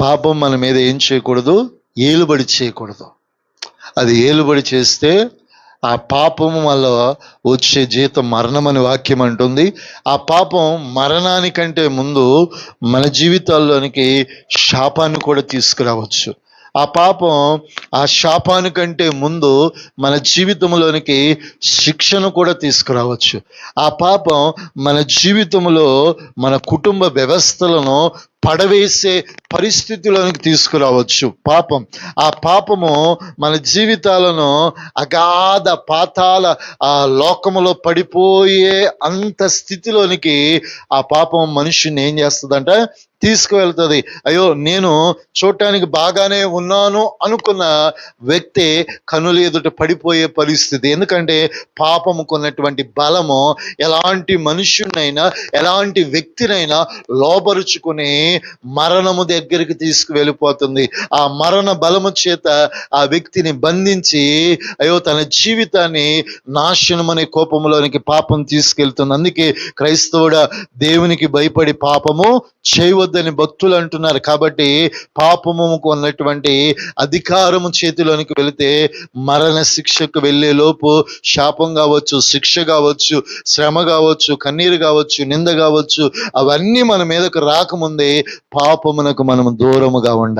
పాపం మన మీద ఏం చేయకూడదు? ఏలుబడి చేయకూడదు. అది ఏలుబడి చేస్తే ఆ పాపము వల్ల వచ్చే జీతం మరణం అని వాక్యం అంటుంది. ఆ పాపం మరణానికంటే ముందు మన జీవితాల్లోనికి శాపాన్ని కూడా తీసుకురావచ్చు. ఆ పాపం ఆ శాపానికంటే ముందు మన జీవితంలోనికి శిక్షను కూడా తీసుకురావచ్చు. ఆ పాపం మన జీవితంలో మన కుటుంబ వ్యవస్థలను படவேசே పరిస్థితిలోనికి తీసుకురావచ్చు. పాపం. ఆ పాపము మన జీవితాలను అగాధ పాతాల ఆ లోకములో పడిపోయే అంత స్థితిలోనికి ఆ పాపం మనుషుని ఏం చేస్తుందంట? తీసుకువెళ్తుంది. అయ్యో నేను చూడటానికి బాగానే ఉన్నాను అనుకున్న వ్యక్తి కనులు ఎదుట పడిపోయే పరిస్థితి. ఎందుకంటే పాపముకున్నటువంటి బలము ఎలాంటి మనుష్యునైనా ఎలాంటి వ్యక్తినైనా లోపరుచుకుని మరణము దగ్గరికి తీసుకువెళ్ళిపోతుంది. ఆ మరణ బలము చేత ఆ వ్యక్తిని బంధించి అయ్యో తన జీవితాన్ని నాశనం అనే కోపంలోనికి పాపం తీసుకెళ్తుంది. అందుకే క్రైస్తవుడ దేవునికి భయపడి పాపము చేయవద్దని భక్తులు అంటున్నారు. కాబట్టి పాపముకు ఉన్నటువంటి అధికారము చేతిలోనికి వెళితే మరణ శిక్షకు వెళ్ళే లోపు శాపం కావచ్చు శిక్ష కావచ్చు శ్రమ కావచ్చు కన్నీరు కావచ్చు నింద కావచ్చు అవన్నీ మన మీదకు రాకముందే పాపమునకు మనం దూరముగా ఉండాలి.